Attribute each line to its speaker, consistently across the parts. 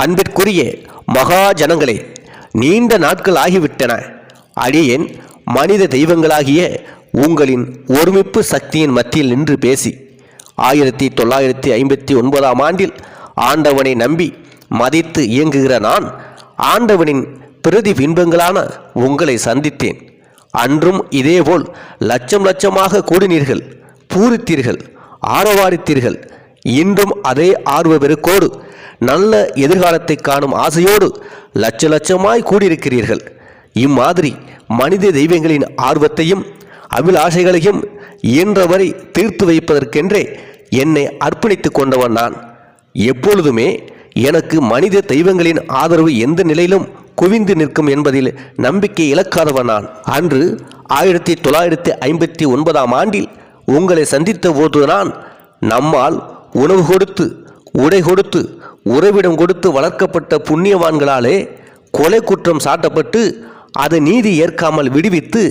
Speaker 1: அன்பிற்குரிய மகாஜனங்களே நீண்ட நாட்கள் ஆகிவிட்டன. அடியேன் மனித தெய்வங்களாகிய உங்களின் ஒருமிப்பு சக்தியின் மத்தியில் நின்று பேசி ஆயிரத்தி தொள்ளாயிரத்தி ஐம்பத்தி ஒன்பதாம் ஆண்டில் ஆண்டவனை நம்பி மதித்து இயங்குகிற நான் ஆண்டவனின் பிரதிபிம்பங்களான உங்களை சந்தித்தேன். அன்றும் இதேபோல் லட்சம் லட்சமாக கூடினீர்கள் பூரித்தீர்கள் ஆரவாரித்தீர்கள். இன்றும் அதே ஆர்வ பெருக்கோடு நல்ல எதிர்காலத்தை காணும் ஆசையோடு லட்ச லட்சமாய் கூடியிருக்கிறீர்கள். இம்மாதிரி மனித தெய்வங்களின் ஆர்வத்தையும் அபிலாஷைகளையும் இயன்றவரை தீர்த்து வைப்பதற்கென்றே என்னை அர்ப்பணித்துக் கொண்டவன் நான். எப்பொழுதுமே எனக்கு மனித தெய்வங்களின் ஆதரவு எந்த நிலையிலும் குவிந்து நிற்கும் என்பதில் நம்பிக்கை இழக்காதவன் நான். அன்று ஆயிரத்தி தொள்ளாயிரத்தி ஐம்பத்தி ஒன்பதாம் ஆண்டில் உங்களை சந்தித்த போது நான் நம்மால் உணவு கொடுத்து உடை கொடுத்து உறவிடம் கொடுத்து வளர்க்கப்பட்ட புண்ணியவான்களாலே கொலை குற்றம் சாட்டப்பட்டு அது நீதி ஏற்காமல் விடுவித்து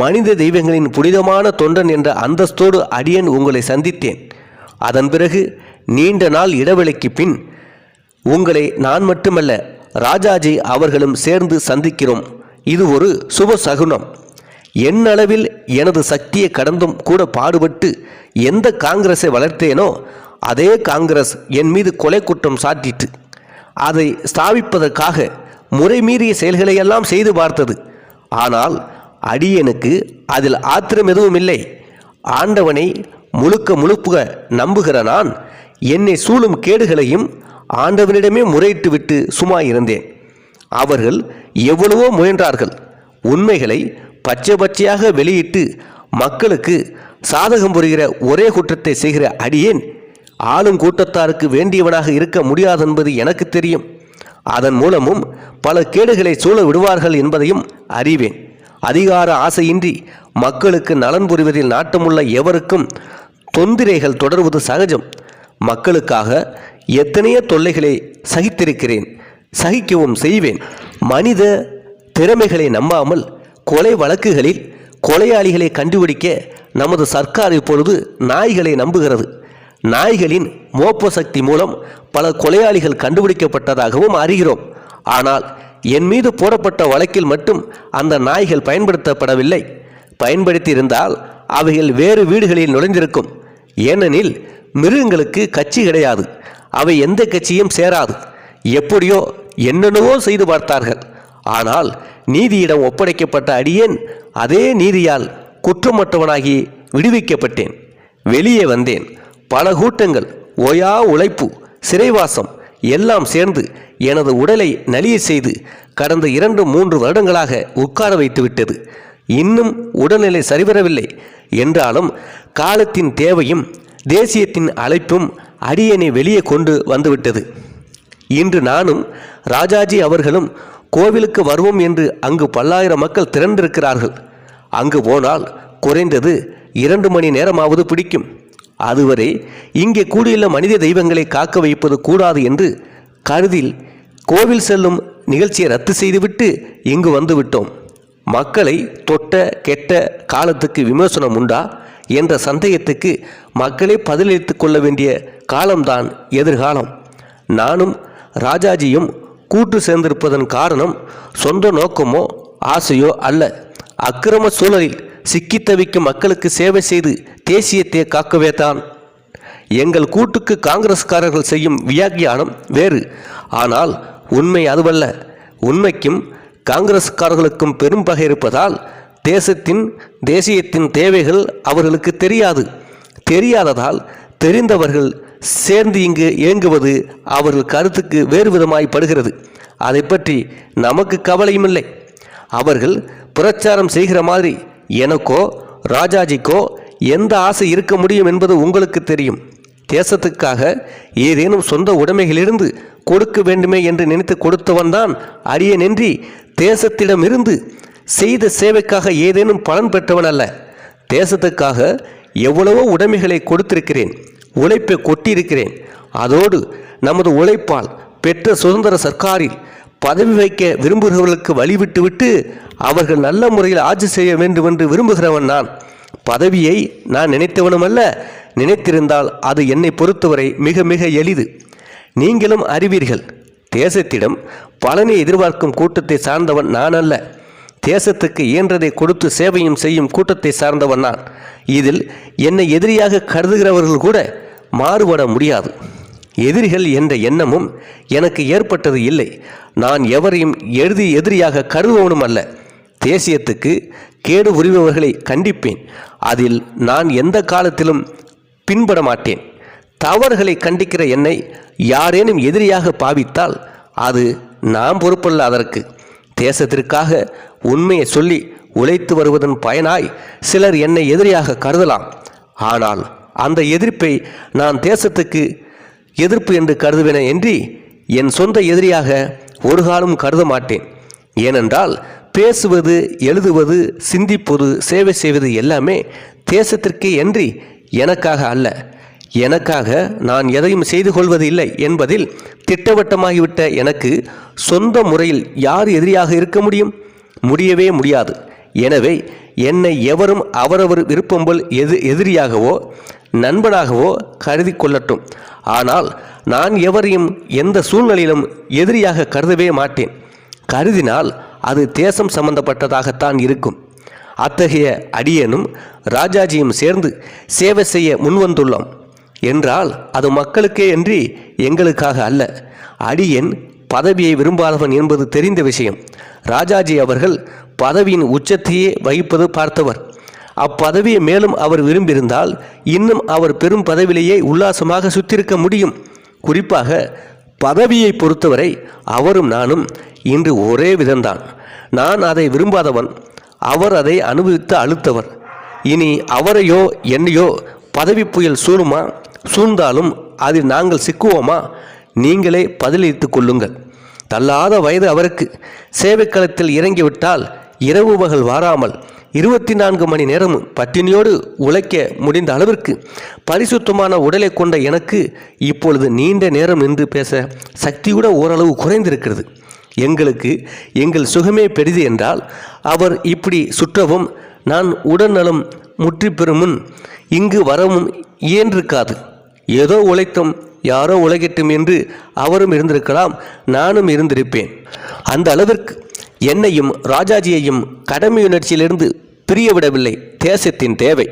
Speaker 1: மனித தெய்வங்களின் புனிதமான தொண்டன் என்ற அந்தஸ்தோடு அடியன் உங்களை சந்தித்தேன். அதன் பிறகு நீண்ட நாள் இடைவெளிக்கு பின் உங்களை நான் மட்டுமல்ல ராஜாஜி அவர்களும் சேர்ந்து சந்திக்கிறோம். இது ஒரு சுப சகுனம். என்னளவில் எனது சக்தியை கடந்தும் கூட பாடுபட்டு எந்த காங்கிரஸை வளர்த்தேனோ அதே காங்கிரஸ் என் மீது கொலை குற்றம் சாட்டிட்டு அதை ஸ்தாபிப்பதற்காக முறைமீறிய செயல்களையெல்லாம் செய்து பார்த்தது. ஆனால் அடியனுக்கு அதில் ஆத்திரம் எதுவும் இல்லை. ஆண்டவனை முழுக்க முழுப்புக நம்புகிற நான் என்னை சூழும் கேடுகளையும் ஆண்டவனிடமே முறையிட்டு விட்டு சும்மா இருந்தேன். அவர்கள் எவ்வளவோ முயன்றார்கள். உண்மைகளை பச்சை பச்சையாக வெளியிட்டு மக்களுக்கு சாதகம் புரிகிற ஒரே குற்றத்தை செய்கிற அடியேன் ஆளும் கூட்டத்தாருக்கு வேண்டியவனாக இருக்க முடியாதென்பது எனக்கு தெரியும். அதன் மூலமும் பல கேடுகளை சூழ விடுவார்கள் என்பதையும் அறிவேன். அதிகார ஆசையின்றி மக்களுக்கு நலன் புரிவதில் நாட்டமுள்ள எவருக்கும் தொந்திரைகள் தொடர்வது சகஜம். மக்களுக்காக எத்தனையோ தொல்லைகளை சகித்திருக்கிறேன் சகிக்கவும் செய்வேன். மனித திறமைகளை நம்பாமல் கொலை வழக்குகளில் கொலையாளிகளை கண்டுபிடிக்க நமது சர்க்கார் இப்பொழுது நாய்களை நம்புகிறது. நாய்களின் மோப்ப சக்தி மூலம் பல கொலையாளிகள் கண்டுபிடிக்கப்பட்டதாகவும் அறிகிறோம். ஆனால் என் மீது போடப்பட்ட வழக்கில் மட்டும் அந்த நாய்கள் பயன்படுத்தப்படவில்லை. பயன்படுத்தியிருந்தால் அவைகள் வேறு வீடுகளில் நுழைந்திருக்கும். ஏனெனில் மிருகங்களுக்கு கட்சி கிடையாது. அவை எந்த கட்சியும் சேராது. எப்படியோ என்னென்னவோ செய்து பார்த்தார்கள். ஆனால் நீதியிடம் ஒப்படைக்கப்பட்ட அடியேன் அதே நீதியால் குற்றமற்றவனாகி விடுவிக்கப்பட்டேன். வெளியே வந்தேன். பல கூட்டங்கள் ஓயா உழைப்பு சிறைவாசம் எல்லாம் சேர்ந்து எனது உடலை நலிய செய்து கடந்த இரண்டு மூன்று வருடங்களாக உட்கார வைத்து விட்டது. இன்னும் உடல்நிலை சரிவரவில்லை. என்றாலும் காலத்தின் தேவையும் தேசியத்தின் அழைப்பும் அடியனை வெளியே கொண்டு வந்துவிட்டது. இன்று நானும் ராஜாஜி அவர்களும் கோவிலுக்கு வருவோம் என்று அங்கு பல்லாயிரம் மக்கள் திரண்டிருக்கிறார்கள். அங்கு போனால் குறைந்தது இரண்டு மணி நேரமாவது பிடிக்கும். அதுவரை இங்கே கூடியுள்ள மனித தெய்வங்களை காக்க வைப்பது கூடாது என்று கருதில் கோவில் செல்லும் நிகழ்ச்சியை ரத்து செய்துவிட்டு இங்கு வந்துவிட்டோம். மக்களை தொட்ட கெட்ட காலத்துக்கு விமர்சனம் உண்டா என்ற சந்தேகத்துக்கு மக்களே பதிலளித்து கொள்ள வேண்டிய காலம்தான் எதிர்காலம். நானும் ராஜாஜியும் கூட்டு சேர்ந்திருப்பதன் காரணம் சொந்த நோக்கமோ ஆசையோ அல்ல. அக்கிரம சூழலில் சிக்கி தவிக்கும் மக்களுக்கு சேவை செய்து தேசியத்தை காக்கவே தான். எங்கள் கூட்டுக்கு காங்கிரஸ்காரர்கள் செய்யும் வியாக்கியானம் வேறு. ஆனால் உண்மை அதுவல்ல. உண்மைக்கும் காங்கிரஸ்காரர்களுக்கும் பெரும் பகை இருப்பதால் தேசத்தின் தேசியத்தின் தேவைகள் அவர்களுக்கு தெரியாது. தெரியாததால் தெரிந்தவர்கள் சேர்ந்து இங்கு இயங்குவது அவர்கள் கருத்துக்கு வேறு விதமாய் படுகிறது. அதை பற்றி நமக்கு கவலையும் இல்லை. அவர்கள் பிரச்சாரம் செய்கிற மாதிரி எனக்கோ ராஜாஜிக்கோ எந்த ஆசை இருக்க முடியும் என்பது உங்களுக்கு தெரியும். தேசத்துக்காக ஏதேனும் சொந்த உடைமைகளிலிருந்து கொடுக்க வேண்டுமே என்று நினைத்து கொடுத்தவன்தான் அரியனின்றி தேசத்திடமிருந்து செய்த சேவைக்காக ஏதேனும் பலன் பெற்றவன் அல்ல. தேசத்துக்காக எவ்வளவோ உடைமைகளை கொடுத்திருக்கிறேன் உழைப்பை கொட்டியிருக்கிறேன். அதோடு நமது உழைப்பால் பெற்ற சுதந்திர சர்க்காரில் பதவி வைக்க விரும்புகிறவர்களுக்கு வழிவிட்டுவிட்டு அவர்கள் நல்ல முறையில் ஆட்சி செய்ய வேண்டும் என்று விரும்புகிறவன் நான். பதவியை நான் நினைத்தவனுமல்ல. நினைத்திருந்தால் அது என்னை பொறுத்தவரை மிக மிக எளிது. நீங்களும் அறிவீர்கள். தேசத்திடம் பலனை எதிர்பார்க்கும் கூட்டத்தை சார்ந்தவன் நான் அல்ல தேசத்துக்கு இயன்றதை கொடுத்து சேவையும் செய்யும் கூட்டத்தை சார்ந்தவன் நான். இதில் என்னை எதிரியாக கருதுகிறவர்கள் கூட மாறுபட முடியாது. எதிரிகள் என்ற எண்ணமும் எனக்கு ஏற்பட்டது இல்லை. நான் எவரையும் எழுதி எதிரியாக கருதுவனும் அல்ல. தேசியத்துக்கு கேடு புரிபவர்களை கண்டிப்பேன். அதில் நான் எந்த காலத்திலும் பின்பட மாட்டேன். தவறுகளை கண்டிக்கிற என்னை யாரேனும் எதிரியாக பாவித்தால் அது நாம் பொறுப்பல்ல அதற்கு. தேசத்திற்காக உண்மையை சொல்லி உழைத்து வருவதன் பயனாய் சிலர் என்னை எதிரியாக கருதலாம். ஆனால் அந்த எதிர்ப்பை நான் தேசத்துக்கு எதிர்ப்பு என்று கருதுவேன என்று என் சொந்த எதிரியாக ஒரு காலம் கருத மாட்டேன். ஏனென்றால் பேசுவது எழுதுவது சிந்திப்பது சேவை செய்வது எல்லாமே தேசத்திற்கே என்று எனக்காக அல்ல. எனக்காக நான் எதையும் செய்து கொள்வது இல்லை என்பதில் திட்டவட்டமாகிவிட்ட எனக்கு சொந்த முறையில் யார் எதிரியாக இருக்க முடியும்? முடியவே முடியாது. எனவே என்னை எவரும் அவரவர் விருப்பம் போல் எது எதிரியாகவோ நண்பனாகவோ கருதி கொள்ளட்டும். ஆனால் நான் எவரையும் எந்த சூழ்நிலையிலும் எதிரியாக கருதவே மாட்டேன். கருதினால் அது தேசம் சம்பந்தப்பட்டதாகத்தான் இருக்கும். அத்தகைய அடியனும் ராஜாஜியும் சேர்ந்து சேவை செய்ய முன்வந்துள்ளோம். என்றால் அது மக்களுக்கே அன்றி எங்களுக்காக அல்ல. அடியன் பதவியை விரும்பாதவன் என்பது தெரிந்த விஷயம். ராஜாஜி அவர்கள் பதவியின் உச்சத்தையே வகிப்பது பார்த்தவர். அப்பதவியை மேலும் அவர் விரும்பியிருந்தால் இன்னும் அவர் பெரும் பதவியிலேயே உல்லாசமாக சுத்திருக்க முடியும். குறிப்பாக பதவியை பொறுத்தவரை அவரும் நானும் இன்று ஒரே விதம்தான். நான் அதை விரும்பாதவன் அவர் அதை அனுபவித்து அழுத்தவர். இனி அவரையோ என்னையோ பதவி புயல் சூழுமா சூழ்ந்தாலும் அதில் நாங்கள் சிக்குவோமா? நீங்களே பதிலளித்து கொள்ளுங்கள். தள்ளாத வயது அவருக்கு. சேவைக்களத்தில் இறங்கிவிட்டால் இரவு பகல் வாராமல் இருபத்தி நான்கு மணி நேரம் பட்டினியோடு உழைக்க முடிந்த அளவிற்கு பரிசுத்தமான உடலை கொண்ட எனக்கு இப்பொழுது நீண்ட நேரம் நின்று பேச சக்தி ஓரளவு குறைந்திருக்கிறது. எங்களுக்கு எங்கள் சுகமே பெரிது என்றால் அவர் இப்படி சுற்றவும் நான் உடல்நலம் முற்றி பெறும் முன் இங்கு வரவும் இயன்றிருக்காது ஏதோ உழைத்தோம் யாரோ உழைக்கட்டும் என்று அவரும் இருந்திருக்கலாம் நானும் இருந்திருப்பேன். அந்த அளவிற்கு என்னையும் ராஜாஜியையும் கடமையுணர்ச்சியிலிருந்து பிரியவிடவில்லை. தேசத்தின் தேவை.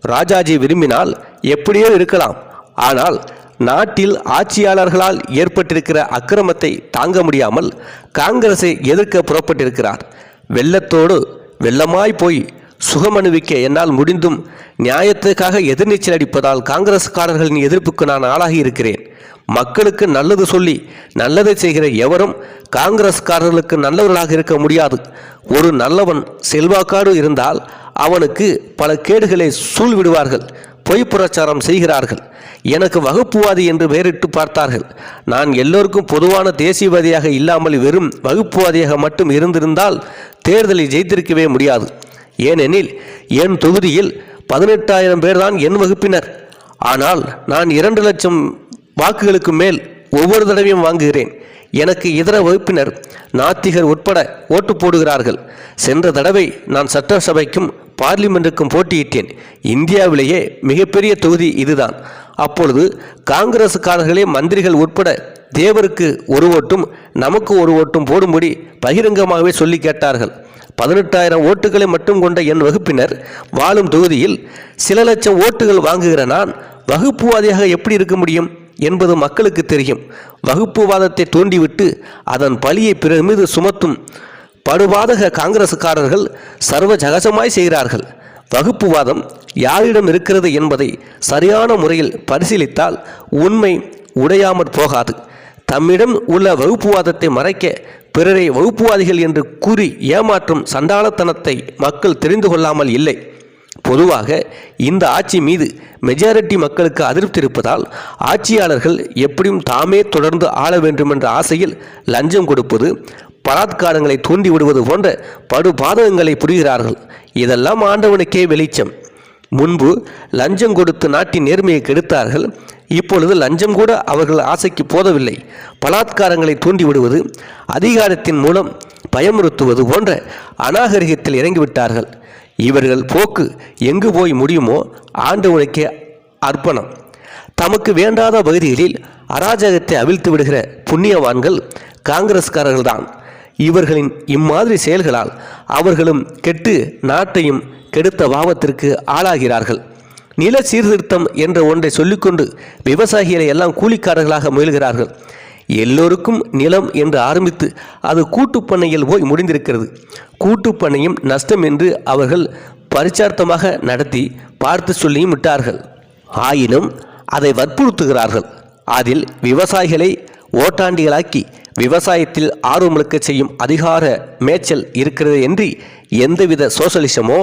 Speaker 1: ராஜாஜி விரும்பினால் எப்படியோ இருக்கலாம். ஆனால் நாட்டில் ஆட்சியாளர்களால் ஏற்பட்டிருக்கிற அக்கிரமத்தை தாங்க முடியாமல் காங்கிரஸை எதிர்க்க புறப்பட்டிருக்கிறார். வெள்ளத்தோடு வெள்ளமாய் போய் சுகமனுவிக்க என்னால் முடிந்தும் நியாயத்துக்காக எதிர்நீச்சல் அடிப்பதால் காங்கிரஸ்காரர்களின் எதிர்ப்புக்கு நான் ஆளாகி இருக்கிறேன் மக்களுக்கு நல்லது சொல்லி நல்லதை செய்கிற எவரும் காங்கிரஸ்காரர்களுக்கு நல்லவர்களாக இருக்க முடியாது. ஒரு நல்லவன் செல்வாக்காடு இருந்தால் அவனுக்கு பல கேடுகளை சூழ்விடுவார்கள் பொய் பிரச்சாரம் செய்கிறார்கள் எனக்கு வகுப்புவாதி என்று பெயரிட்டு பார்த்தார்கள். நான் எல்லோருக்கும் பொதுவான தேசியவாதியாக இல்லாமல் வெறும் வகுப்புவாதியாக மட்டும் இருந்திருந்தால் தேர்தலை ஜெயித்திருக்கவே முடியாது. ஏனெனில் என் தொகுதியில் பதினெட்டாயிரம் பேர்தான் என் வகுப்பினர். ஆனால் நான் இரண்டு லட்சம் வாக்குகளுக்கு மேல் ஒவ்வொரு தடவையும் வாங்குகிறேன். எனக்கு இதர வகுப்பினர் நாத்திகர் உட்பட ஓட்டு போடுகிறார்கள். சென்ற தடவை நான் சட்டசபைக்கும் பார்லிமெண்ட்டுக்கும் போட்டியிட்டேன். இந்தியாவிலேயே மிகப்பெரிய தொகுதி இதுதான். அப்பொழுது காங்கிரசுக்காரர்களே மந்திரிகள் உட்பட தேவருக்கு ஒரு ஓட்டும் நமக்கு ஒரு ஓட்டும் போடும்படி பகிரங்கமாகவே சொல்லி கேட்டார்கள். பதினெட்டாயிரம் ஓட்டுகளை மட்டும் கொண்ட என் வகுப்பினர் வாழும் தொகுதியில் சில லட்சம் ஓட்டுகள் வாங்குகிற நான் வகுப்புவாதியாக எப்படி இருக்க முடியும் என்பது மக்களுக்கு தெரியும். வகுப்புவாதத்தை தூண்டிவிட்டு அதன் பழியை பிறர் மீது சுமத்தும் படுபாதக காங்கிரசுக்காரர்கள் சர்வ ஜகஜமாய் செய்கிறார்கள். வகுப்புவாதம் யாரிடம் இருக்கிறது என்பதை சரியான முறையில் பரிசீலித்தால் உண்மை உடையாமற் போகாது. தம்மிடம் உள்ள வகுப்புவாதத்தை மறைக்க பிறரை வகுப்புவாதிகள் என்று கூறி ஏமாற்றும் சண்டாளத்தனத்தை மக்கள் தெரிந்து கொள்ளாமல் இல்லை. பொதுவாக இந்த ஆட்சி மீது மெஜாரிட்டி மக்களுக்கு அதிருப்தி இருப்பதால் ஆட்சியாளர்கள் எப்படியும் தாமே தொடர்ந்து ஆள வேண்டுமென்ற ஆசையில் லஞ்சம் கொடுப்பது பலாத்காரங்களை தூண்டி விடுவது போன்ற படுபாதகங்களை புரிகிறார்கள். இதெல்லாம் ஆண்டவனுக்கே வெளிச்சம். முன்பு லஞ்சம் கொடுத்து நாட்டின் நேர்மையை கெடுத்தார்கள். இப்பொழுது லஞ்சம் கூட அவர்கள் ஆசைக்கு போதவில்லை. பலாத்காரங்களை தூண்டிவிடுவது அதிகாரத்தின் மூலம் பயமுறுத்துவது போன்ற அநாகரிகத்தில் இறங்கிவிட்டார்கள். இவர்கள் போக்கு எங்கு போய் முடியுமோ ஆண்டவனுக்கே அர்ப்பணம். தமக்கு வேண்டாத பகுதிகளில் அராஜகத்தை அவிழ்த்து விடுகிற புண்ணியவான்கள் காங்கிரஸ்காரர்கள்தான். இவர்களின் இம்மாதிரி செயல்களால் அவர்களும் கெட்டு நாட்டையும் கெடுத்த பாவத்திற்கு ஆளாகிறார்கள். நில சீர்திருத்தம் என்ற ஒன்றை சொல்லிக்கொண்டு விவசாயிகளை எல்லாம் கூலிக்காரர்களாக முயல்கிறார்கள். எல்லோருக்கும் நிலம் என்று ஆரம்பித்து அது கூட்டுப்பண்ணையில் போய் முடிந்திருக்கிறது. கூட்டுப்பண்ணையும் நஷ்டம் என்று அவர்கள் பரிச்சார்த்தமாக நடத்தி பார்த்து சொல்லியும் விட்டார்கள். ஆயினும் அதை வற்புறுத்துகிறார்கள். அதில் விவசாயிகளை ஓட்டாண்டிகளாக்கி விவசாயத்தில் ஆர்வமிழக்க செய்யும் அதிகார மேய்ச்சல் இருக்கிறது என்று எந்தவித சோசலிசமோ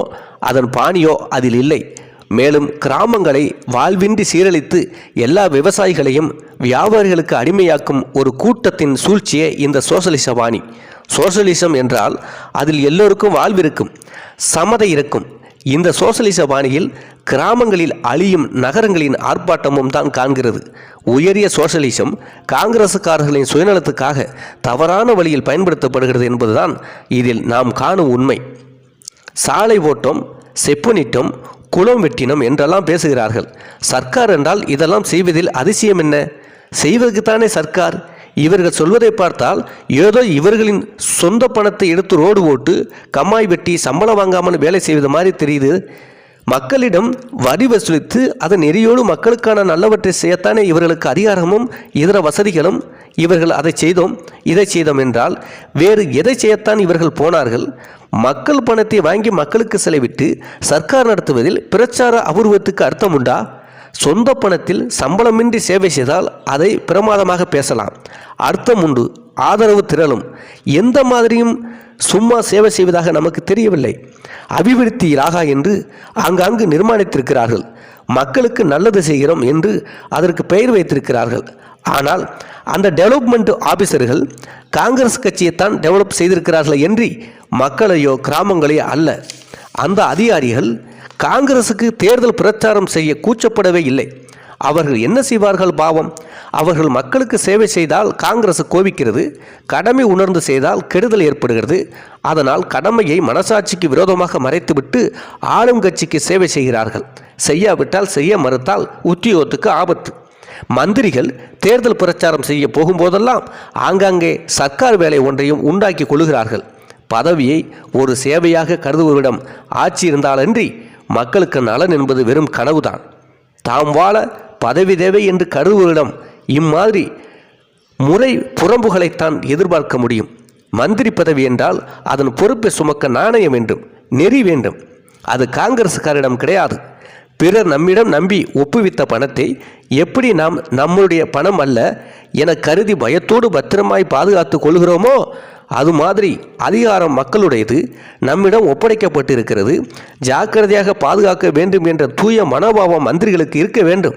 Speaker 1: அதன் பாணியோ அதில் இல்லை. மேலும் கிராமங்களை வாழ்வின்றி சீரழித்து எல்லா விவசாயிகளையும் வியாபாரிகளுக்கு அடிமையாக்கும் ஒரு கூட்டத்தின் சூழ்ச்சியே இந்த சோசலிச வாணி. சோசலிசம் என்றால் அதில் எல்லோருக்கும் வாழ்விருக்கும் சமதை இருக்கும். இந்த சோசலிச பாணியில் கிராமங்களில் அழியும் நகரங்களின் ஆர்ப்பாட்டமும் தான் காண்கிறது. உயரிய சோசலிசம் காங்கிரசுக்காரர்களின் சுயநலத்துக்காக தவறான வழியில் பயன்படுத்தப்படுகிறது என்பதுதான் இதில் நாம் காணும் உண்மை. சாலை ஓட்டம் செப்பனிட்டம் குளம் வெட்டினம் என்றெல்லாம் பேசுகிறார்கள். சர்க்கார் என்றால் இதெல்லாம் செய்வதில் அதிசயம் என்ன? செய்வதற்குத்தானே சர்க்கார்? இவர்கள் சொல்வதை பார்த்தால் ஏதோ இவர்களின் சொந்த பணத்தை எடுத்து ரோடு ஓட்டு கம்மாய் வெட்டி சம்பளம் வாங்காமல் வேலை செய்வது மாதிரி தெரியுது. மக்களிடம் வரி வசூலித்து அதன் நெறியோடு மக்களுக்கான நல்லவற்றை செய்யத்தானே இவர்களுக்கு அதிகாரமும் இதர வசதிகளும் இவர்கள் அதை செய்தோம் இதை செய்தோம் என்றால் வேறு எதை செய்யத்தான் இவர்கள் போனார்கள்? மக்கள் பணத்தை வாங்கி மக்களுக்கு செலவிட்டு சர்க்கார் நடத்துவதில் பிரச்சார அபூர்வத்துக்கு அர்த்தம் உண்டா? சொந்த பணத்தில் சம்பளமின்றி சேவை செய்தால் அதை பிரமாதமாக பேசலாம். அர்த்தம் உண்டு. ஆதரவு திரளும். எந்த மாதிரியும் சும்மா சேவை செய்வதாக நமக்கு தெரியவில்லை. அபிவிருத்தி இலாகா என்று ஆங்காங்கு நிர்மாணித்திருக்கிறார்கள். மக்களுக்கு நல்லது செய்கிறோம் என்று அதற்கு பெயர் வைத்திருக்கிறார்கள். ஆனால் அந்த டெவலப்மெண்ட் ஆபீசர்கள் காங்கிரஸ் கட்சியைத்தான் டெவலப் செய்திருக்கிறார்கள் என்று மக்களையோ கிராமங்களையோ அல்ல. அந்த அதிகாரிகள் காங்கிரசுக்கு தேர்தல் பிரச்சாரம் செய்ய கூச்சப்படவே இல்லை. அவர்கள் என்ன செய்வார்கள் பாவம்? அவர்கள் மக்களுக்கு சேவை செய்தால் காங்கிரஸ் கோபிக்கிறது கடமை உணர்ந்து செய்தால் கெடுதல் ஏற்படுகிறது. அதனால் கடமையை மனசாட்சிக்கு விரோதமாக மறைத்துவிட்டு ஆளும் கட்சிக்கு சேவை செய்கிறார்கள். செய்யாவிட்டால் செய்ய மறுத்தால் உத்தியோகத்துக்கு ஆபத்து. மந்திரிகள் தேர்தல் பிரச்சாரம் செய்ய போகும்போதெல்லாம் ஆங்காங்கே சர்க்கார் வேலை ஒன்றையும் உண்டாக்கி கொள்கிறார்கள் பதவியை ஒரு சேவையாக கருதுவரிடம் ஆட்சி இருந்தாலன்றி மக்களுக்கு நலன் என்பது வெறும் கனவுதான். தாம் வாழ பதவி தேவை என்று கருதுவரிடம் இம்மாதிரி முறை புறம்புகளைத்தான் எதிர்பார்க்க முடியும். மந்திரி பதவி என்றால் அதன் பொறுப்பை சுமக்க நாணயம் வேண்டும் நெறி வேண்டும். அது காங்கிரசுக்காரிடம் கிடையாது. பிறர் நம்மிடம் நம்பி ஒப்புவித்த பணத்தை எப்படி நாம் நம்முடைய பணம் அல்ல என கருதி பயத்தோடு பத்திரமாய் பாதுகாத்து கொள்கிறோமோ அது மாதிரி அதிகாரம் மக்களுடையது. நம்மிடம் ஒப்படைக்கப்பட்டிருக்கிறது. ஜாக்கிரதையாக பாதுகாக்க வேண்டும் என்ற தூய மனோபாவம் மந்திரிகளுக்கு இருக்க வேண்டும்.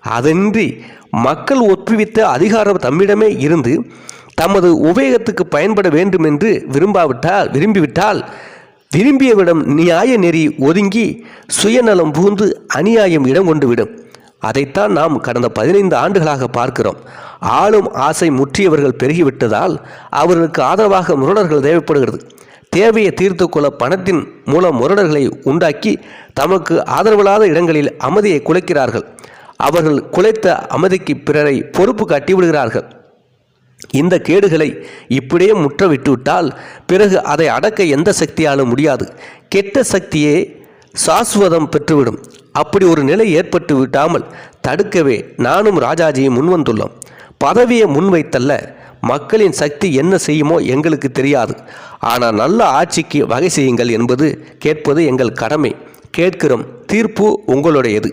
Speaker 1: அதன்றி மக்கள் ஒப்புவித்த அதிகாரம் தம்மிடமே இருந்து தமது உபயோகத்துக்கு பயன்பட வேண்டும் என்று விரும்பாவிட்டால் விரும்பிவிட்டால் விரும்பியவிடம் நியாய நெறி ஒதுங்கி சுயநலம் பூந்து அநியாயம் இடம் கொண்டுவிடும். அதைத்தான் நாம் கடந்த பதினைந்து ஆண்டுகளாக பார்க்கிறோம். ஆளும் ஆசை முற்றியவர்கள் பெருகிவிட்டதால் அவர்களுக்கு ஆதரவாக முரடர்கள் தேவைப்படுகிறது. தேவையை தீர்த்து கொள்ள பணத்தின் மூலம் முரடர்களை உண்டாக்கி தமக்கு ஆதரவில்லாத இடங்களில் அமைதியை குலைக்கிறார்கள். அவர்கள் குலைத்த அமைதிக்கு பிறரை பொறுப்பு காட்டி விடுகிறார்கள். இந்த கேடுகளை இப்படியே முற்ற விட்டுவிட்டால் பிறகு அதை அடக்க எந்த சக்தியாலும் முடியாது. கெட்ட சக்தியே சாஸ்வதம் பெற்றுவிடும். அப்படி ஒரு நிலை ஏற்பட்டு விடாமல் தடுக்கவே நானும் ராஜாஜியும் முன்வந்துள்ளோம். பதவியை முன்வைத்தல்ல மக்களின் சக்தி என்ன செய்யுமோ எங்களுக்கு தெரியாது. ஆனால் நல்ல ஆட்சிக்கு வகை செய்யுங்கள் என்பது கேட்பது எங்கள் கடமை. கேட்கிறோம் தீர்ப்பு உங்களுடையது.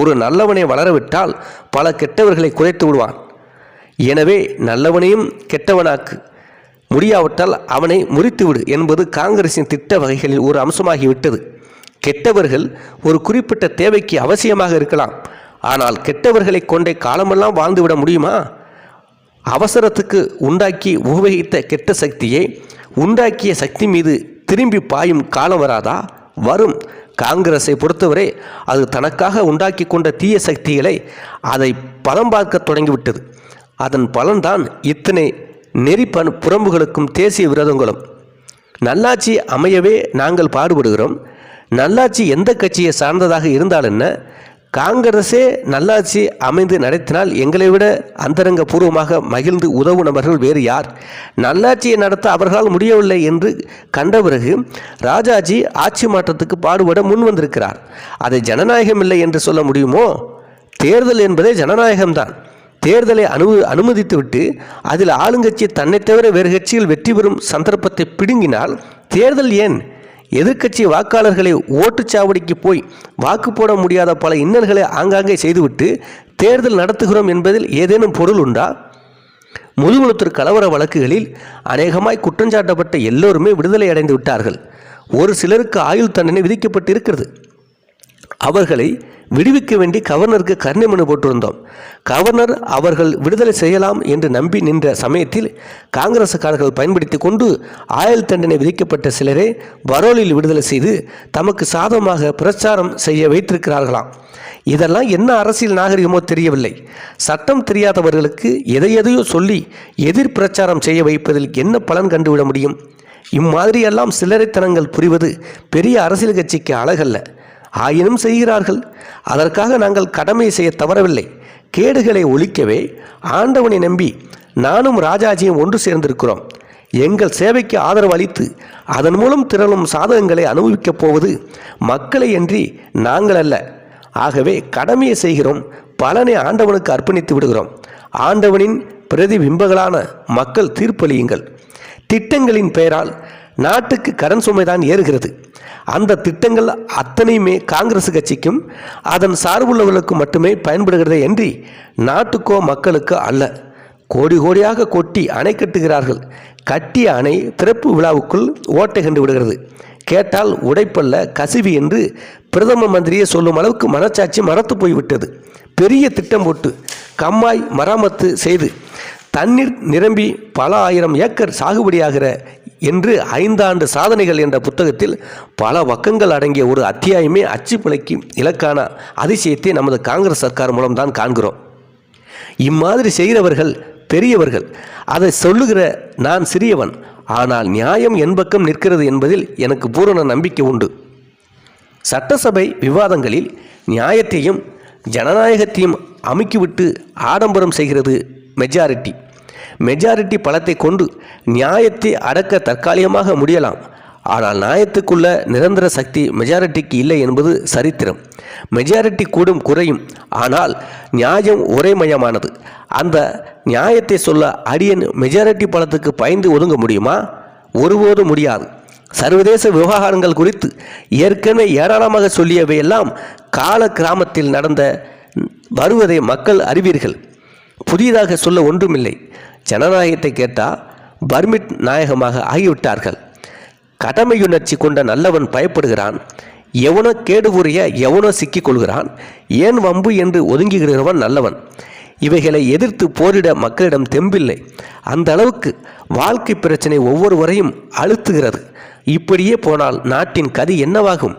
Speaker 1: ஒரு நல்லவனை வளரவிட்டால் பல கெட்டவர்களை குறைத்து விடுவான். எனவே நல்லவனையும் கெட்டவனாக்கு முடியாவிட்டால் அவனை முறித்துவிடு என்பது காங்கிரசின் திட்ட வகைகளில் ஒரு அம்சமாகிவிட்டது. கெட்டவர்கள் ஒரு குறிப்பிட்ட தேவைக்கு அவசியமாக இருக்கலாம். ஆனால் கெட்டவர்களை கொண்டே காலமெல்லாம் வாழ்ந்துவிட முடியுமா? அவசரத்துக்கு உண்டாக்கி உபயோகித்த கெட்ட சக்தியை உண்டாக்கிய சக்தி மீது திரும்பி பாயும் காலம் வராதா? வரும். காங்கிரஸை பொறுத்தவரை அது தனக்காக உண்டாக்கி கொண்ட தீய சக்திகளை அதை பலம் பார்க்க தொடங்கிவிட்டது. அதன் பலன்தான் இத்தனை நெறி புறம்புகளுக்கும் தேசிய விரோதங்களும். நல்லாட்சி அமையவே நாங்கள் பாடுபடுகிறோம். நல்லாட்சி எந்த கட்சியை சார்ந்ததாக இருந்தால் என்ன? காங்கிரஸே நல்லாட்சி அமைந்து நடத்தினால் எங்களை விட அந்தரங்க பூர்வமாக மகிழ்ந்து உதவும் நபர்கள் வேறு யார்? நல்லாட்சியை நடத்த அவர்களால் முடியவில்லை என்று கண்ட பிறகு ராஜாஜி ஆட்சி மாற்றத்துக்கு பாடுபட முன் வந்திருக்கிறார். அதை ஜனநாயகம் இல்லை என்று சொல்ல முடியுமோ? தேர்தல் என்பதே ஜனநாயகம்தான். தேர்தலை அனு அனுமதித்துவிட்டு அதில் ஆளுங்கட்சி தன்னை தவிர வேறு கட்சிகள் வெற்றி பெறும் சந்தர்ப்பத்தை பிடுங்கினால் தேர்தல் ஏன்? எதிர்க்கட்சி வாக்காளர்களை ஓட்டுச்சாவடிக்கு போய் வாக்கு போட முடியாத பல இன்னல்களை ஆங்காங்கே செய்துவிட்டு தேர்தல் நடத்துகிறோம் என்பதில் ஏதேனும் பொருள் உண்டா? முதுகுளத்தூர் கலவர வழக்குகளில் அநேகமாய் குற்றஞ்சாட்டப்பட்ட எல்லோருமே விடுதலை அடைந்து விட்டார்கள். ஒரு சிலருக்கு ஆயுள் தண்டனை விதிக்கப்பட்டு இருக்கிறது அவர்களை விடுவிக்க வேண்டி கவர்னருக்கு கருணை மனு போட்டிருந்தோம். கவர்னர் அவர்கள் விடுதலை செய்யலாம் என்று நம்பி நின்ற சமயத்தில் காங்கிரசுக்காரர்கள் பயன்படுத்தி கொண்டு ஆயுள் தண்டனை விதிக்கப்பட்ட சிலரே பரோலில் விடுதலை செய்து தமக்கு சாதகமாக பிரச்சாரம் செய்ய வைத்திருக்கிறார்களாம். இதெல்லாம் என்ன அரசியல் நாகரிகமோ தெரியவில்லை. சட்டம் தெரியாதவர்களுக்கு எதை எதையோ சொல்லி எதிர் பிரச்சாரம் செய்ய வைப்பதில் என்ன பலன் கண்டுவிட முடியும்? இம்மாதிரியெல்லாம் சில்லறைத்தனங்கள் புரிவது பெரிய அரசியல் கட்சிக்கு அழகல்ல. ஆயினும் செய்கிறார்கள். அதற்காக நாங்கள் கடமை செய்ய தவறவில்லை. கேடுகளை ஒழிக்கவே ஆண்டவனை நம்பி நானும் ராஜாஜியும் ஒன்று சேர்ந்திருக்கிறோம். எங்கள் சேவைக்கு ஆதரவு அளித்து அதன் மூலம் திரளும் சாதகங்களை அனுபவிக்கப் போவது மக்களை அன்றி நாங்கள் அல்ல. ஆகவே கடமையை செய்கிறோம். பலனை ஆண்டவனுக்கு அர்ப்பணித்து விடுகிறோம். ஆண்டவனின் பிரதிபிம்பங்களான மக்கள் தீர்ப்பளியுங்கள். திட்டங்களின் பெயரால் நாட்டுக்கு கடன் சுமைதான் ஏறுகிறது. அந்த திட்டங்கள் அத்தனையுமே காங்கிரஸ் கட்சிக்கும் அதன் சார்புள்ளவர்களுக்கும் மட்டுமே பயன்படுகிறதே அன்றி நாட்டுக்கோ மக்களுக்கோ அல்ல. கோடி கோடியாக கொட்டி அணை கட்டுகிறார்கள். கட்டிய அணை திறப்பு விழாவுக்குள் ஓட்டை கண்டு விடுகிறது. கேட்டால் உடைப்பல்ல கசிவி என்று பிரதம மந்திரியை சொல்லும் அளவுக்கு மனச்சாட்சி மறத்து போய்விட்டது. பெரிய திட்டம் போட்டு கம்மாய் மராமத்து செய்து தண்ணீர் நிரம்பி பல ஆயிரம் ஏக்கர் சாகுபடியாகிற என்று ஐந்தாண்டு சாதனைகள் என்ற புத்தகத்தில் பல பக்கங்கள் அடங்கிய ஒரு அத்தியாயமே அச்சுப்பிழைக்கு இலக்கான அதிசயத்தை நமது காங்கிரஸ் சர்க்கார் மூலம்தான் காண்கிறோம். இம்மாதிரி செய்கிறவர்கள் பெரியவர்கள். அதை சொல்லுகிற நான் சிறியவன். ஆனால் நியாயம் என் பக்கம் நிற்கிறது என்பதில் எனக்கு பூரண நம்பிக்கை உண்டு. சட்டசபை விவாதங்களில் நியாயத்தையும் ஜனநாயகத்தையும் அமுக்கிவிட்டு ஆடம்பரம் செய்கிறது மெஜாரிட்டி மெஜாரிட்டி பலத்தை கொண்டு நியாயத்தை அடக்க தற்காலிகமாக முடியலாம். ஆனால் நியாயத்துக்குள்ள நிரந்தர சக்தி மெஜாரிட்டிக்கு இல்லை என்பது சரித்திரம். மெஜாரிட்டி கூடும் குறையும். ஆனால் நியாயம் ஒரேமயமானது. அந்த நியாயத்தை சொல்ல அடியன் மெஜாரிட்டி பலத்துக்கு பயந்து ஒதுங்க முடியுமா? ஒருபோதும் முடியாது. சர்வதேச விவகாரங்கள் குறித்து ஏற்கனவே ஏராளமாக சொல்லியவையெல்லாம் கால கிராமத்தில் நடந்த வருவதை மக்கள் அறிவீர்கள். புதியதாக சொல்ல ஒன்றுமில்லை. ஜனநாயகத்தை கேட்டால் பர்மிட் நாயகமாக ஆகிவிட்டார்கள். கடமையுணர்ச்சி கொண்ட நல்லவன் பயப்படுகிறான். எவனோ கேடு புரிய எவனோ சிக்கிக் கொள்கிறான். ஏன் வம்பு என்று ஒதுங்குகிறவன் நல்லவன். இவைகளை எதிர்த்து போரிட மக்களிடம் தெம்பில்லை. அந்த அளவுக்கு வாழ்க்கை பிரச்சனை ஒவ்வொருவரையும் அழுத்துகிறது. இப்படியே போனால் நாட்டின் கதி என்னவாகும்?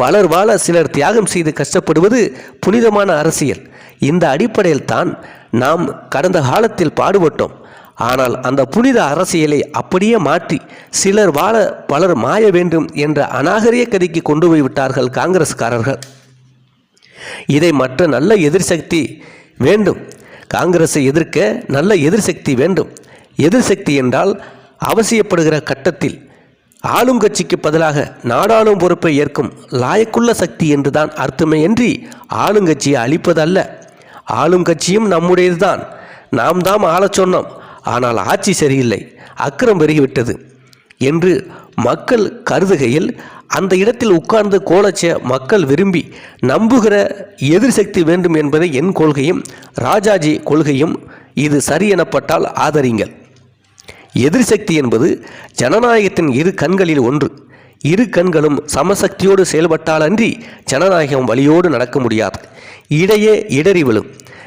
Speaker 1: பலர் வாழ சிலர் தியாகம் செய்து கஷ்டப்படுவது புனிதமான அரசியல். இந்த அடிப்படையில் தான் நாம் கடந்த காலத்தில் பாடுபட்டோம். ஆனால் அந்த புனித அரசியலை அப்படியே மாற்றி சிலர் வாழ பலர் மாய வேண்டும் என்ற அநாகரிய கதிக்கு கொண்டு போய் விட்டார்கள் காங்கிரஸ்காரர்கள். இதை மற்ற நல்ல எதிர்சக்தி வேண்டும். காங்கிரஸை எதிர்க்க நல்ல எதிர்சக்தி வேண்டும். எதிர்சக்தி என்றால் அவசியப்படுகிற கட்டத்தில் ஆளும் கட்சிக்கு பதிலாக நாடாளும் பொறுப்பை ஏற்கும் லாயக்குள்ள சக்தி என்றுதான் அர்த்தமே என்று ஆளுங்கட்சியை அழிப்பதல்ல. ஆளும் கட்சியும் நம்முடையதுதான். நாம் தான் ஆளச் சொன்னோம். ஆனால் ஆட்சி சரியில்லை. அக்கிரம் பெருகிவிட்டது. என்று மக்கள் கருதுகையில் அந்த இடத்தில் உட்கார்ந்து கோலச்ச மக்கள் விரும்பி நம்புகிற எதிர்சக்தி வேண்டும் என்பதை என் கொள்கையும் ராஜாஜி கொள்கையும். இது சரி எனப்பட்டால் ஆதரிங்கள். எதிர்சக்தி என்பது ஜனநாயகத்தின் இரு கண்களில் ஒன்று. இரு கண்களும் சமசக்தியோடு செயல்பட்டாலன்றி ஜனநாயகம் வழியோடு நடக்க முடியாது. இடையே இடறி விழும்.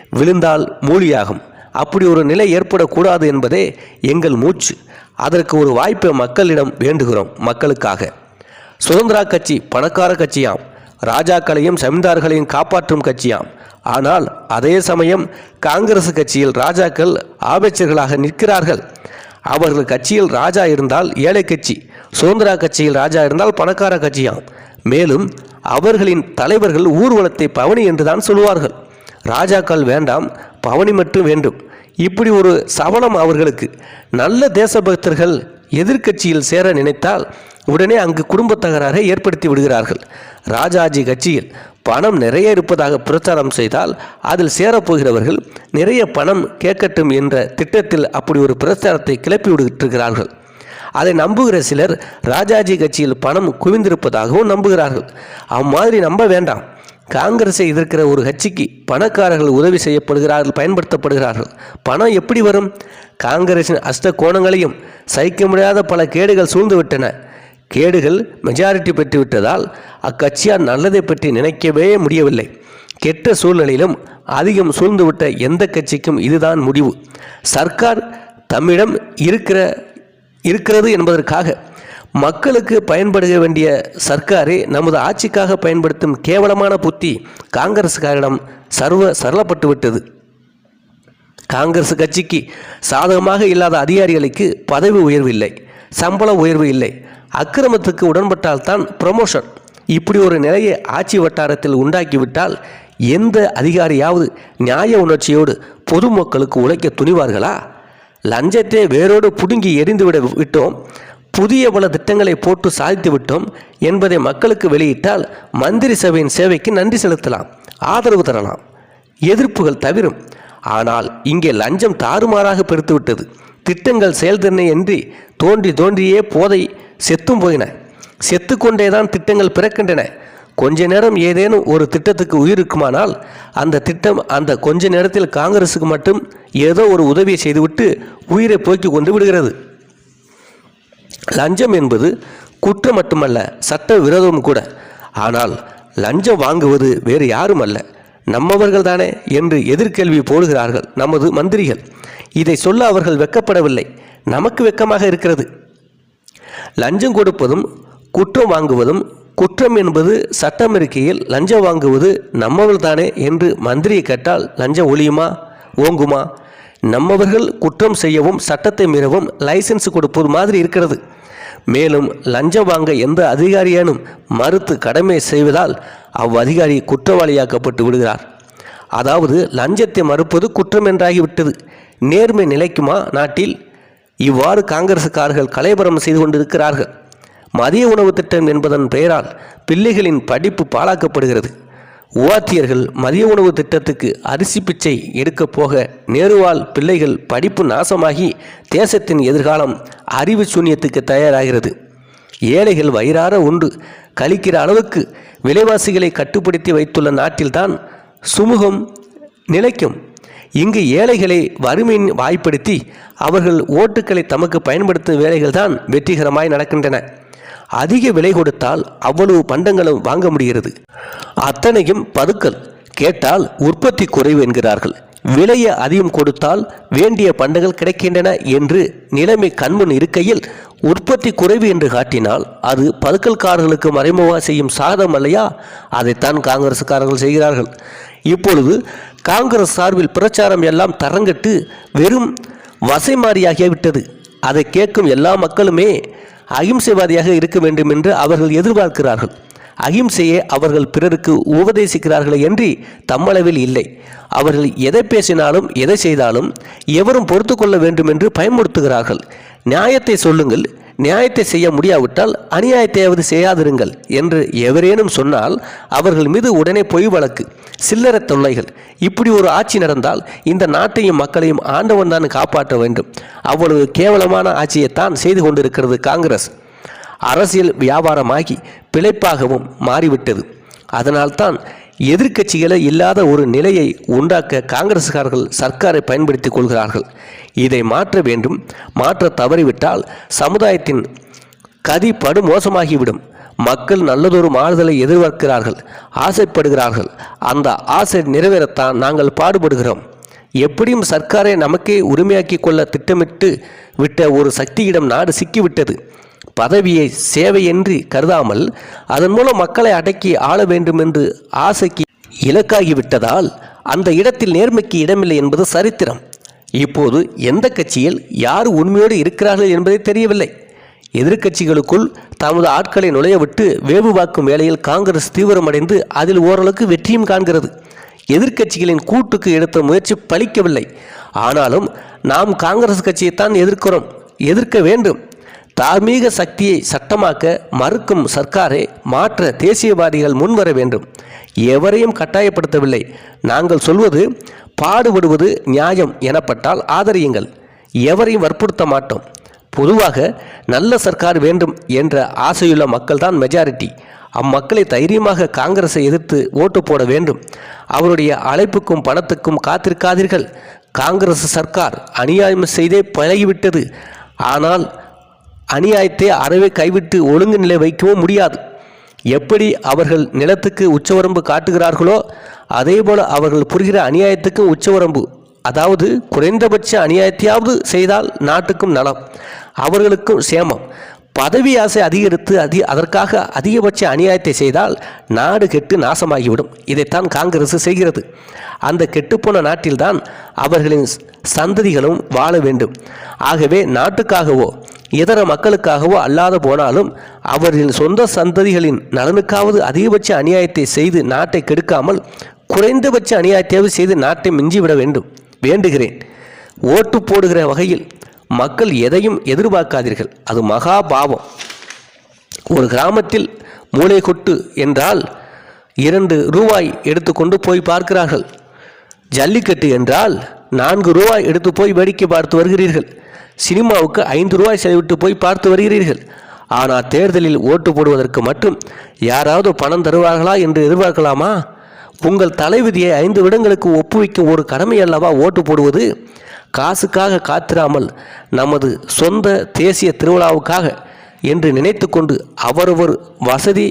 Speaker 1: விழுந்தால் மூலியாகும். அப்படி ஒரு நிலை ஏற்படக்கூடாது என்பதே எங்கள் மூச்சு. அதற்கு ஒரு வாய்ப்பை மக்களிடம் வேண்டுகிறோம் மக்களுக்காக. சுதந்திரா கட்சி பணக்கார கட்சியாம். ராஜாக்களையும் ஜமீன்தார்களையும் காப்பாற்றும் கட்சியாம். ஆனால் அதே சமயம் காங்கிரஸ் கட்சியில் ராஜாக்கள் ஆபேச்சர்களாக நிற்கிறார்கள். அவர்கள் கட்சியில் ராஜா இருந்தால் ஏழை கட்சி சுதந்திரா கட்சியில் ராஜா இருந்தால் பணக்கார கட்சியாம். மேலும் அவர்களின் தலைவர்கள் ஊர்வலத்தை பவனி என்றுதான் சொல்லுவார்கள். ராஜாக்கள் வேண்டாம் பவனி மட்டும் வேண்டும். இப்படி ஒரு சவணம் அவர்களுக்கு நல்ல தேசபக்தர்கள் எதிர்க்கட்சியில் சேர நினைத்தால் உடனே அங்கு குடும்பத் தகராறை ஏற்படுத்தி விடுகிறார்கள். ராஜாஜி கட்சியில் பணம் நிறைய இருப்பதாக பிரச்சாரம் செய்தால் அதில் சேரப்போகிறவர்கள் நிறைய பணம் கேட்கட்டும் என்ற திட்டத்தில் அப்படி ஒரு பிரச்சாரத்தை கிளப்பி விடுகிறார்கள் அதை நம்புகிற சிலர் ராஜாஜி கட்சியில் பணம் குவிந்திருப்பதாகவும் நம்புகிறார்கள். அம்மாதிரி நம்ப வேண்டாம். காங்கிரஸை எதிர்க்கிற ஒரு கட்சிக்கு பணக்காரர்கள் உதவி செய்யப்படுகிறார்கள் பயன்படுத்தப்படுகிறார்கள். பணம் எப்படி வரும்? காங்கிரசின் அஷ்ட கோணங்களையும் சகிக்க முடியாத பல கேடுகள் சூழ்ந்துவிட்டன. கேடுகள் மெஜாரிட்டி பெற்றுவிட்டதால் அக்கட்சியார் நல்லதை பற்றி நினைக்கவே முடியவில்லை. கெட்ட சூழ்நிலையிலும் அதிகம் சூழ்ந்துவிட்ட எந்த கட்சிக்கும் இதுதான் முடிவு. சர்க்கார் தம்மிடம் இருக்கிற இருக்கிறது என்பதற்காக மக்களுக்கு பயன்படுக வேண்டிய சர்க்காரை நமது ஆட்சிக்காக பயன்படுத்தும் கேவலமான புத்தி காங்கிரஸ்காரிடம் சர்வ சரளப்பட்டு விட்டது காங்கிரஸ் கட்சிக்கு சாதகமாக இல்லாத அதிகாரிகளுக்கு பதவி உயர்வு இல்லை சம்பள உயர்வு இல்லை. அக்கிரமத்துக்கு உடன்பட்டால்தான் ப்ரமோஷன் இப்படி ஒரு நிலையை ஆட்சி வட்டாரத்தில் உண்டாக்கிவிட்டால் எந்த அதிகாரியாவது நியாய உணர்ச்சியோடு பொதுமக்களுக்கு உழைக்க துணிவார்களா? லஞ்சத்தை வேரோடு புடுங்கி எரிந்துவிட விட்டோம். புதிய பல திட்டங்களை போட்டு சாதித்து விட்டோம் என்பதை மக்களுக்கு வெளியிட்டால் மந்திரி சபையின் சேவைக்கு நன்றி செலுத்தலாம் ஆதரவு தரலாம் எதிர்ப்புகள் தவிரும். ஆனால் இங்கே லஞ்சம் தாறுமாறாக பெருத்துவிட்டது திட்டங்கள் செயல்திறனை என்று தோன்றி தோன்றியே போதை செத்தும் போயின. செத்துக்கொண்டேதான் திட்டங்கள் பிறக்கின்றன. கொஞ்ச நேரம் ஏதேனும் ஒரு திட்டத்துக்கு உயிர் இருக்குமானால் அந்த திட்டம் அந்த கொஞ்ச நேரத்தில் காங்கிரஸுக்கு மட்டும் ஏதோ ஒரு உதவியை செய்துவிட்டு உயிரை போக்கி கொண்டு விடுகிறது. லஞ்சம் என்பது குற்றம் மட்டுமல்ல சட்ட விரோதமும் கூட. ஆனால் லஞ்சம் வாங்குவது வேறு யாரும் அல்ல நம்மவர்கள் தானே என்று எதிர்கேள்வி போடுகிறார்கள் நமது மந்திரிகள். இதை சொல்ல அவர்கள் வெக்கப்படவில்லை நமக்கு வெக்கமாக இருக்கிறது. லஞ்சம் கொடுப்பதும் குற்றம் வாங்குவதும் குற்றம் என்பது சட்டம் இருக்கையில் லஞ்சம் வாங்குவது நம்மவள் தானே என்று மந்திரியை கேட்டால் லஞ்சம் ஒழியுமா? ஓங்குமா? நம்மவர்கள் குற்றம் செய்யவும் சட்டத்தை மீறவும் லைசன்ஸ் கொடுப்பது மாதிரி இருக்கிறது. மேலும் லஞ்சம் வாங்க எந்த அதிகாரியானும் மறுத்து கடமை செய்வதால் அவ்வதிகாரி குற்றவாளியாக்கப்பட்டு விடுகிறார். அதாவது லஞ்சத்தை மறுப்பது குற்றம் என்றாகிவிட்டது. நேர்மை நிலைக்குமா நாட்டில்? இவ்வாறு காங்கிரசுக்காரர்கள் கலைபரம் செய்து கொண்டிருக்கிறார்கள். மதிய உணவு திட்டம் என்பதன் பெயரால் பிள்ளைகளின் படிப்பு பாழாக்கப்படுகிறது. உவாத்தியர்கள் மதிய உணவு திட்டத்துக்கு அரிசி பிச்சை எடுக்கப் போக நேருவால் பிள்ளைகள் படிப்பு நாசமாகி தேசத்தின் எதிர்காலம் அறிவு சூன்யத்துக்கு தயாராகிறது. ஏழைகள் வயிறார உண்டு. கழிக்கிற அளவுக்கு விலைவாசிகளை கட்டுப்படுத்தி வைத்துள்ள நாட்டில்தான் சுமூகம் நிலைக்கும். இங்கு ஏழைகளை வறுமையின் வாய்ப்படுத்தி அவர்கள் ஓட்டுக்களை தமக்கு பயன்படுத்தும் வேலைகள்தான் வெற்றிகரமாய் நடக்கின்றன. அதிக விலை கொடுத்தால் அவ்வளவு பண்டங்களும் வாங்க முடிகிறது. அத்தனையும் பதுக்கல். கேட்டால் உற்பத்தி குறைவு என்கிறார்கள். விலையை அதிகம் கொடுத்தால் வேண்டிய பண்டங்கள் கிடைக்கின்றன என்று நிலைமை கண்முன் இருக்கையில் உற்பத்தி குறைவு என்று காட்டினால் அது பதுக்கல்காரர்களுக்கு மறைமுகமாக செய்யும் சாதம் அல்லையா? அதைத்தான் காங்கிரசுக்காரர்கள் செய்கிறார்கள். இப்பொழுது காங்கிரஸ் சார்பில் பிரச்சாரம் எல்லாம் தரங்கட்டு வெறும் வசைமாறியாகிவிட்டது அதை கேட்கும் எல்லா மக்களுமே அகிம்சைவாதியாக இருக்க வேண்டும் என்று அவர்கள் எதிர்பார்க்கிறார்கள். அகிம்சையே அவர்கள் பிறருக்கு உபதேசிக்கிறார்களே என்று தம்மளவில் இல்லை. அவர்கள் எதை பேசினாலும் எதை செய்தாலும் எவரும் பொறுத்து கொள்ள வேண்டும் என்று பயமுறுத்துகிறார்கள். நியாயத்தை சொல்லுங்கள் நியாயத்தை செய்ய முடியாவிட்டால் அநியாயத்தையாவது செய்யாதிருங்கள் என்று எவரேனும் சொன்னால் அவர்கள் மீது உடனே பொய் வழக்கு சில்லறை தொல்லைகள். இப்படி ஒரு ஆட்சி நடந்தால் இந்த நாட்டையும் மக்களையும் ஆண்டவன் தான் காப்பாற்ற வேண்டும். அவ்வளவு கேவலமான ஆட்சியைத்தான் செய்து கொண்டிருக்கிறது காங்கிரஸ். அரசியல் வியாபாரமாகி பிழைப்பாகவும் மாறிவிட்டது. அதனால்தான் எதிர்க்கட்சிகளை இல்லாத ஒரு நிலையை உண்டாக்க காங்கிரஸ்காரர்கள் சர்க்காரை பயன்படுத்திக் கொள்கிறார்கள். இதை மாற்ற வேண்டும். மாற்ற தவறிவிட்டால் சமுதாயத்தின் கதி படு மோசமாகிவிடும். மக்கள் நல்லதொரு மாறுதலை எதிர்பார்க்கிறார்கள். ஆசைப்படுகிறார்கள். அந்த ஆசை நிறைவேறத்தான் நாங்கள் பாடுபடுகிறோம். எப்படியும் சர்க்காரை நமக்கே உரிமையாக்கி கொள்ள திட்டமிட்டு விட்ட ஒரு சக்தியிடம் நாடு சிக்கிவிட்டது. பதவியை சேவையின்றி கருதாமல் அதன் மூலம் மக்களை அடக்கி ஆள வேண்டும் என்று ஆசைக்கு இலக்காகிவிட்டதால் அந்த இடத்தில் நேர்மைக்கு இடமில்லை என்பது சரித்திரம். இப்போது எந்த கட்சியில் யார் உண்மையோடு இருக்கிறார்கள் என்பதை தெரியவில்லை. எதிர்க்கட்சிகளுக்குள் தமது ஆட்களை நுழையவிட்டு வேவு பார்க்கும் வேளையில் காங்கிரஸ் தீவிரமடைந்து அதில் ஓரளவுக்கு வெற்றியும் காண்கிறது. எதிர்க்கட்சிகளின் கூட்டுக்கு எடுத்த முயற்சி பலிக்கவில்லை. ஆனாலும் நாம் காங்கிரஸ் கட்சியைத்தான் எதிர்க்கிறோம். எதிர்க்க வேண்டும். தார்மீக சக்தியை சட்டமாக்க மறுக்கும் சர்க்காரை மாற்ற தேசியவாதிகள் முன்வர வேண்டும். எவரையும் கட்டாயப்படுத்தவில்லை. நாங்கள் சொல்வது பாடுபடுவது நியாயம் எனப்பட்டால் ஆதரியுங்கள். எவரையும் வற்புறுத்த மாட்டோம். பொதுவாக நல்ல சர்க்கார் வேண்டும் என்ற ஆசையுள்ள மக்கள்தான் மெஜாரிட்டி அம்மக்களை தைரியமாக காங்கிரஸை எதிர்த்து ஓட்டு போட வேண்டும். அவருடைய அழைப்புக்கும் பணத்துக்கும் காத்திருக்காதீர்கள். காங்கிரஸ் சர்க்கார் அநியாயம் செய்தே பழகிவிட்டது. ஆனால் அநியாயத்தை அறவே கைவிட்டு ஒழுங்கு நிலை வைக்கவும் முடியாது. எப்படி அவர்கள் நிலத்துக்கு உச்சவரம்பு காட்டுகிறார்களோ அதேபோல அவர்கள் புரிகிற அநியாயத்துக்கு உச்சவரம்பு அதாவது குறைந்தபட்ச அநியாயத்தையாவது செய்தால் நாட்டுக்கும் நலம் அவர்களுக்கும் சேமம். பதவி ஆசை அதிகரித்து அதி அதற்காக அதிகபட்ச அநியாயத்தை செய்தால் நாடு கெட்டு நாசமாகிவிடும். இதைத்தான் காங்கிரஸ் செய்கிறது. அந்த கெட்டுப்போன நாட்டில்தான் அவர்களின் சந்ததிகளும் வாழ வேண்டும். ஆகவே நாட்டுக்காகவோ இதர மக்களுக்காகவோ அல்லாத போனாலும் அவர்களின் சொந்த சந்ததிகளின் நலனுக்காவது அதிகபட்ச அநியாயத்தை செய்து நாட்டை கெடுக்காமல் குறைந்தபட்ச அநியாயத்தையாவது செய்து நாட்டை மிஞ்சிவிட வேண்டும். வேண்டுகிறேன். ஓட்டு போடுகிற வகையில் மக்கள் எதையும் எதிர்பார்க்காதீர்கள். அது மகா பாவம். ஒரு கிராமத்தில் மூளை கொட்டு என்றால் இரண்டு ரூபாய் எடுத்துக்கொண்டு போய் பார்க்கிறார்கள். ஜல்லிக்கட்டு என்றால் நான்கு ரூபாய் எடுத்து போய் வேடிக்கை பார்த்து வருகிறீர்கள். சினிமாவுக்கு ஐந்து ரூபாய் செலவிட்டு போய் பார்த்து வருகிறீர்கள். ஆனால் தேர்தலில் ஓட்டு போடுவதற்கு மட்டும் யாராவது பணம் தருவார்களா என்று எதிர்பார்க்கலாமா? உங்கள் தலைவிதியை ஐந்து விடங்களுக்கு ஒப்புவிக்கும் ஒரு கடமை அல்லவா ஓட்டு போடுவது? காசுக்காக காத்திராமல் நமது சொந்த தேசிய திருவிழாவுக்காக என்று நினைத்து கொண்டு அவரவர் வசதி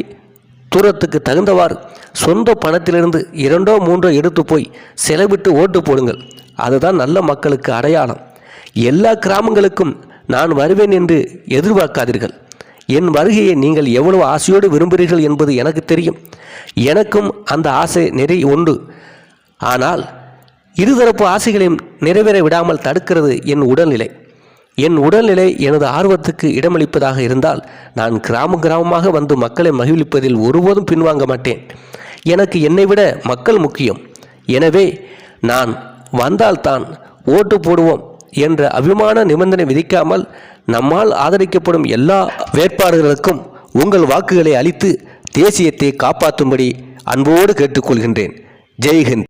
Speaker 1: தூரத்துக்கு தகுந்தவாறு சொந்த பணத்திலிருந்து இரண்டோ மூன்றோ எடுத்து போய் செலவிட்டு ஓட்டு போடுங்கள். அதுதான் நல்ல மக்களுக்கு அடையாளம். எல்லா கிராமங்களுக்கும் நான் வருவேன் என்று எதிர்பார்க்காதீர்கள். என் வருகையை நீங்கள் எவ்வளவு ஆசையோடு விரும்புகிறீர்கள் என்பது எனக்கு தெரியும். எனக்கும் அந்த ஆசை நிறை உண்டு. ஆனால் இருதரப்பு ஆசைகளையும் நிறைவேற விடாமல் தடுக்கிறது என் உடல்நிலை. என் உடல்நிலை எனது ஆர்வத்துக்கு இடமளிப்பதாக இருந்தால் நான் கிராம கிராமமாக வந்து மக்களை மகிழ்விப்பதில் ஒருபோதும் பின்வாங்க மாட்டேன். எனக்கு என்னை விட மக்கள் முக்கியம். எனவே நான் வந்தால்தான் ஓட்டு போடுவோம். என்ற அபிமான நிபந்தனை விதிக்காமல் நம்மால் ஆதரிக்கப்படும் எல்லா வேட்பாளர்களுக்கும் உங்கள் வாக்குகளை அளித்து தேசியத்தை காப்பாற்றும்படி அன்போடு கேட்டுக்கொள்கின்றேன். ஜெய்ஹிந்த்.